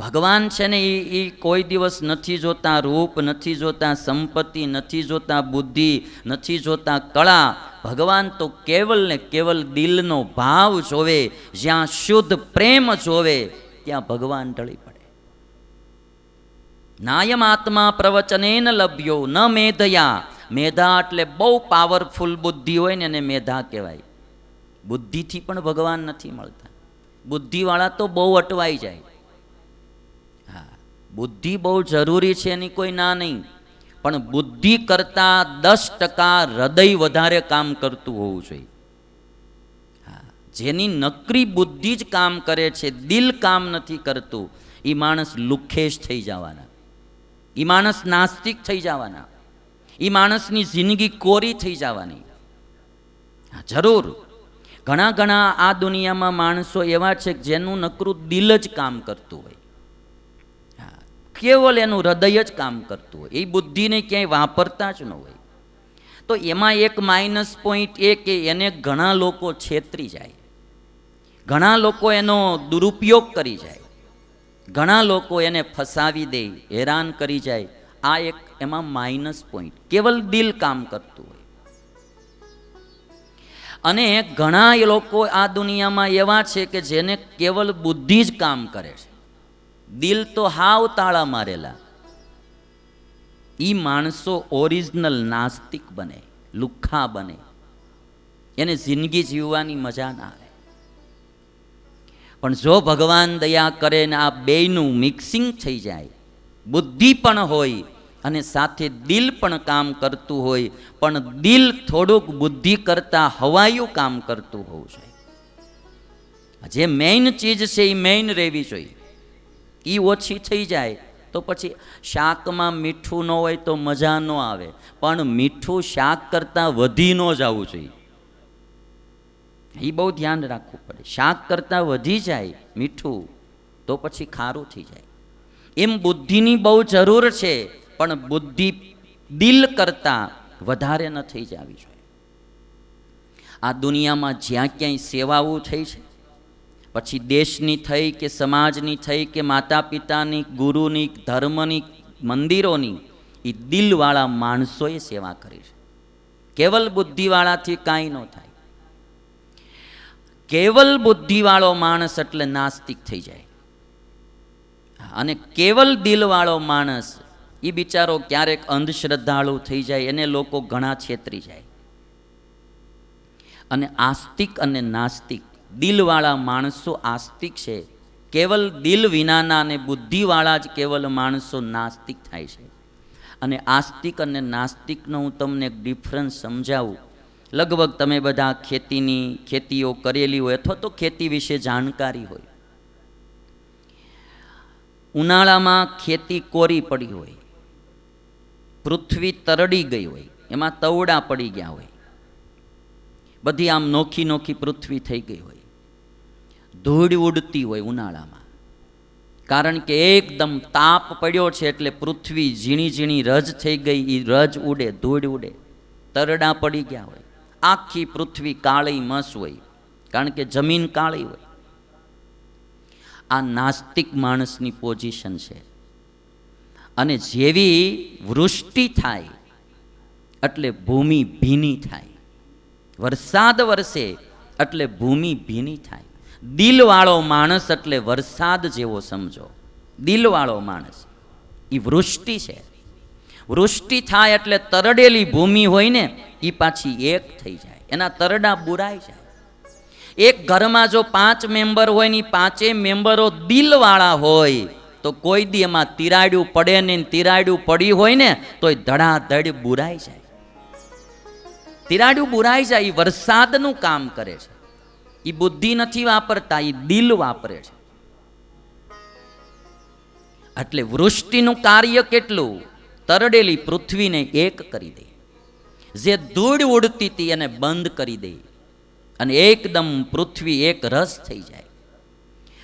ભગવાન છે ને એ એ કોઈ દિવસ નથી જોતા રૂપ, નથી જોતા સંપત્તિ, નથી જોતા બુદ્ધિ, નથી જોતા કળા. ભગવાન તો કેવલ ને કેવલ દિલનો ભાવ જોવે, જ્યાં શુદ્ધ પ્રેમ જોવે, ત્યાં ભગવાન ઢળી પડે. નાયમ આત્મા પ્રવચનેન લભ્યો, ન મેધયા. મેધા એટલે બહુ પાવરફુલ બુદ્ધિ હોય ને એને મેધા કહેવાય. બુદ્ધિથી પણ ભગવાન નથી મળતા. બુદ્ધિવાળા તો બહુ અટવાઈ જાય. બુદ્ધિ બહુ જરૂરી છે એની કોઈ ના નહીં. પણ બુદ્ધિ કરતાં દસ ટકા હૃદય વધારે કામ કરતું હોવું જોઈએ. જેની નકરી બુદ્ધિ જ કામ કરે છે, દિલ કામ નથી કરતું એ માણસ લુખેશ થઈ જવાના. એ માણસ નાસ્તિક થઈ જવાના. એ માણસની જિંદગી કોરી થઈ જવાની. જરૂર. ઘણા ઘણા આ દુનિયામાં માણસો એવા છે જેનું નકરું દિલ જ કામ કરતું હોય. કેવલ એનું હૃદય જ કામ કરતું હોય. એ બુદ્ધિને ક્યાંય વાપરતા જ ન હોય. તો એમાં એક માઇનસ પોઈન્ટ એ કે એને ઘણા લોકો છેતરી જાય. ઘણા લોકો એનો દુરુપયોગ કરી જાય. ઘણા લોકો એને ફસાવી દે, હેરાન કરી જાય. આ એક એમાં માઇનસ પોઈન્ટ કેવલ દિલ કામ કરતું હોય. અને ઘણા લોકો આ દુનિયામાં એવા છે કે જેને કેવલ બુદ્ધિ જ કામ કરે છે. દિલ તો હાવ તાળા મારેલા. એ માણસો ઓરિજિનલ નાસ્તિક બને, લુખ્ખા બને. એને જિંદગી જીવવાની મજા ના આવે. પણ જો ભગવાન દયા કરે ને આ બેયનું મિક્સિંગ થઈ જાય, બુદ્ધિ પણ હોય અને સાથે દિલ પણ કામ કરતું હોય, પણ દિલ થોડુંક બુદ્ધિ કરતાં હવાયું કામ કરતું હોવું જોઈએ. જે મેઇન ચીજ છે એ મેઇન રહેવી જોઈએ. એ ઓછી થઈ જાય તો પછી શાકમાં મીઠું ન હોય તો મજા ન આવે. પણ મીઠું શાક કરતાં વધી ન જવું જોઈએ. એ બહુ ધ્યાન રાખવું પડે. શાક કરતાં વધી જાય મીઠું તો પછી ખારું થઈ જાય. એમ બુદ્ધિની બહુ જરૂર છે, પણ બુદ્ધિ દિલ કરતાં વધારે ન થઈ જવી જોઈએ. આ દુનિયામાં જ્યાં ક્યાંય સેવાઓ થઈ છે પછી દેશની થઈ કે સમાજની થઈ કે માતા પિતાની ગુરુની, ધર્મની, મંદિરોની એ દિલવાળા માણસોએ સેવા કરી છે. કેવલ બુદ્ધિવાળાથી કાંઈ ન થાય. કેવલ બુદ્ધિવાળો માણસ એટલે નાસ્તિક થઈ જાય. અને કેવલ દિલવાળો માણસ એ બિચારો ક્યારેક અંધશ્રદ્ધાળુ થઈ જાય, એને લોકો ઘણા છેતરી જાય. અને આસ્તિક અને નાસ્તિક દિલવાળા માણસો આસ્તિક છે. કેવલ દિલ વિનાના અને બુદ્ધિવાળા જ કેવલ માણસો નાસ્તિક થાય છે. અને આસ્તિક અને નાસ્તિકનો હું તમને એક ડિફરન્સ સમજાવું. લગભગ તમે બધા ખેતીની, ખેતીઓ કરેલી હોય અથવા તો ખેતી વિશે જાણકારી હોય. ઉનાળામાં ખેતી કોરી પડી હોય. પૃથ્વી તરડી ગઈ હોય. એમાં તવડા પડી ગયા હોય. બધી આમ નોખી નોખી પૃથ્વી થઈ ગઈ હોય. ધૂળ ઉડતી હોય ઉનાળામાં. કારણ કે એકદમ તાપ પડ્યો છે એટલે પૃથ્વી ઝીણી ઝીણી રજ થઈ ગઈ એ રજ ઉડે, ધૂળ ઉડે. તરડા પડી ગયા હોય. આખી પૃથ્વી કાળી મસ હોય. કારણ કે જમીન કાળી હોય. આ નાસ્તિક માણસની પોઝિશન છે. અને જેવી વૃષ્ટિ થાય, એટલે ભૂમિ ભીની થાય. વરસાદ વરસે, એટલે ભૂમિ ભીની થાય. દિલવાળો માણસ એટલે વરસાદ જેવો સમજો. દિલવાળો માણસ. એ વૃષ્ટિ છે. વૃષ્ટિ થાય એટલે તરડેલી ભૂમિ હોય ને એ પાછી એક થઈ જાય. એના તરડા બુરાઈ જાય. એક ઘરમાં જો પાંચ મેમ્બર હોય ને પાંચે મેમ્બરો દિલવાળા હોય, તો કોઈ દી એમાં તિરાડ્યું પડે ને તિરાડ્યું પડી હોય ને તો એ ધડાધડ બુરાઈ જાય. તિરાડ્યું બુરાઈ જાય એ વરસાદનું કામ કરે છે. એ બુદ્ધિ નથી વાપરતા એ દિલ વાપરે છે. એટલે વૃષ્ટિનું કાર્ય કેટલું? તરડેલી પૃથ્વીને એક કરી દે. જે ધૂળ ઉડતી હતી એને બંધ કરી દે. અને એકદમ પૃથ્વી એક રસ થઈ જાય.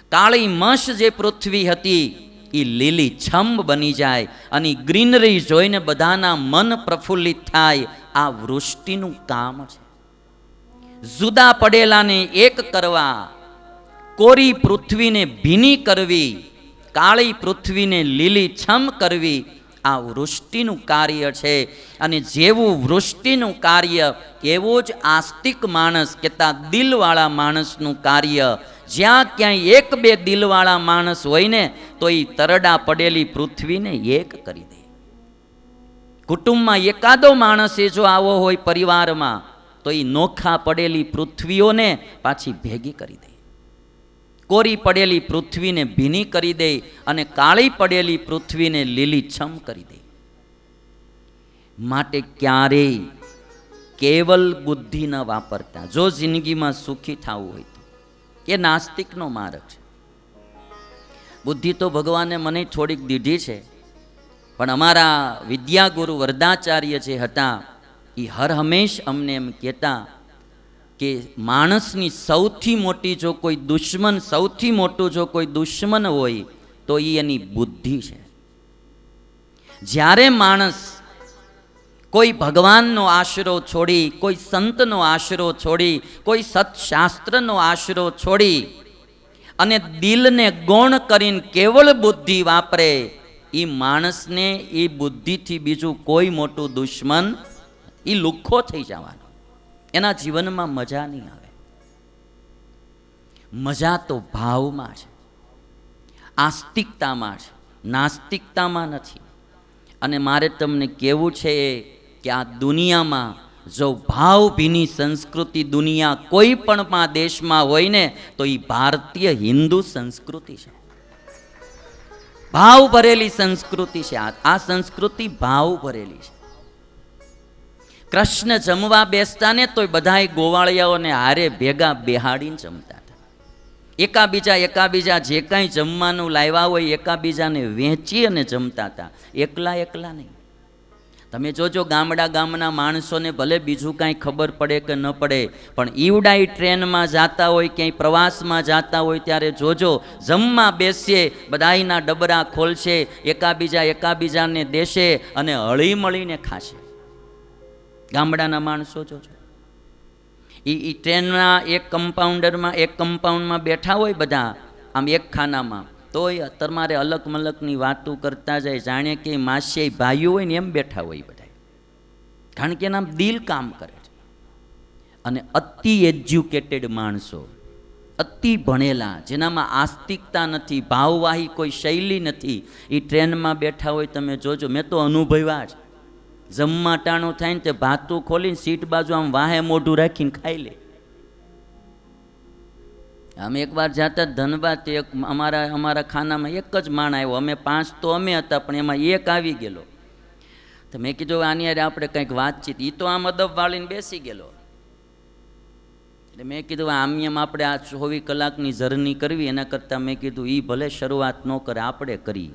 કાળી મશ જે પૃથ્વી હતી એ લીલી છમ બની જાય અને ગ્રીનરી જોઈને બધાના મન પ્રફુલ્લિત થાય. આ વૃષ્ટિનું કામ છે. જુદા પડેલાને એક કરવા, કોરી પૃથ્વીને ભીની કરવી, કાળી પૃથ્વીને લીલી છમ કરવી, આ વૃષ્ટિનું કાર્ય છે. અને જેવું વૃષ્ટિનું કાર્ય, એવો જ આસ્તિક માણસ કહેતા દિલવાળા માણસનું કાર્ય. જ્યાં ક્યાંય એક બે દિલવાળા માણસ હોય ને, તો એ તરડા પડેલી પૃથ્વીને એક કરી દે. કુટુંબમાં એકાદો માણસ એ જો આવો હોય પરિવારમાં તો એ નોખા પડેલી પૃથ્વીઓને પાછી ભેગી કરી દે. કોરી પડેલી પૃથ્વીને ભીની કરી દે અને કાળી પડેલી પૃથ્વીને લીલીછમ કરી દે. માટે ક્યારેય કેવલ બુદ્ધિ ન વાપરતા. જો જિંદગીમાં સુખી થવું હોય તો. એ નાસ્તિકનો માર્ગ છે. બુદ્ધિ તો ભગવાને મને થોડીક દીધી છે. પણ અમારા વિદ્યાગુરુ વરદાચાર્ય જે હતા એ હર હંમેશ અમને એમ કહેતા કે માણસની સૌથી મોટી જો કોઈ દુશ્મન, સૌથી મોટું જો કોઈ દુશ્મન હોય, તો એ એની બુદ્ધિ છે. જ્યારે માણસ કોઈ ભગવાનનો આશરો છોડી, કોઈ સંતનો આશરો છોડી, કોઈ સત્શાસ્ત્રનો આશરો છોડી અને દિલને ગૌણ કરીને કેવળ બુદ્ધિ વાપરે એ માણસને એ બુદ્ધિથી બીજું કોઈ મોટું દુશ્મન એ લુખ્ખો થઈ જવાનો. એના જીવનમાં મજા નહીં આવે. મજા તો ભાવમાં છે. આસ્તિકતામાં છે. નાસ્તિકતામાં નથી. અને મારે તમને કહેવું છે કે આ દુનિયામાં જો ભાવભીની સંસ્કૃતિ દુનિયા કોઈ પણ દેશમાં હોય ને, તો એ ભારતીય હિન્દુ સંસ્કૃતિ છે. ભાવ ભરેલી સંસ્કૃતિ છે. આ સંસ્કૃતિ ભાવ ભરેલી છે. કૃષ્ણ જમવા બેસતા ને તોય બધાય ગોવાળિયાઓને હારે ભેગા બેહાડીને જમતા હતા. એકાબીજા એકાબીજા જે કાંઈ જમવાનું લાવ્યા હોય એકાબીજાને વેચી અને જમતા હતા. એકલા એકલા નહીં. તમે જોજો ગામડા ગામના માણસોને ભલે બીજું કાંઈ ખબર પડે કે ન પડે, પણ ઈવડાઈ ટ્રેનમાં જાતા હોય, ક્યાંય પ્રવાસમાં જાતા હોય ત્યારે જોજો, જમવા બેસીએ, બધાયના ડબરા ખોલશે, એકાબીજા એકાબીજાને દેશે અને હળી મળીને ખાશે. ગામડાના માણસો જોજો એ એ ટ્રેનના એક કમ્પાઉન્ડરમાં એક કમ્પાઉન્ડમાં બેઠા હોય બધા, આમ એક ખાનામાં. તોય તમારે અલગ મલકની વાતો કરતા જાય, જાણે કે માસે ભાઈઓ હોય ને એમ બેઠા હોય બધા કારણ કે એના દિલ કામ કરે છે. અને અતિ એજ્યુકેટેડ માણસો, અતિ ભણેલા, જેનામાં આસ્તિકતા નથી, ભાવવાહી કોઈ શૈલી નથી એ ટ્રેનમાં બેઠા હોય તમે જોજો, મેં તો અનુભવ્યા છે જમવા ટાણું થાય ને તે ભાતું ખોલીને સીટ બાજુ આમ વાહે મોઢું રાખીને ખાઈ લે. અમે એકવાર જાતા ધનબાદ તે એક અમારા અમારા ખાનામાં એક જ માણ આવ્યો. અમે પાંચ તો અમે હતા, પણ એમાં એક આવી ગયેલો. તો મેં કીધું આની યારે આપણે કંઈક વાતચીત. એ તો આમ અદબ વાળીને બેસી ગયેલો. એટલે મેં કીધું આમ એમ આપણે આ ચોવીસ કલાકની જર્ની કરવી, એના કરતાં મેં કીધું એ ભલે શરૂઆત ન કરે, આપણે કરી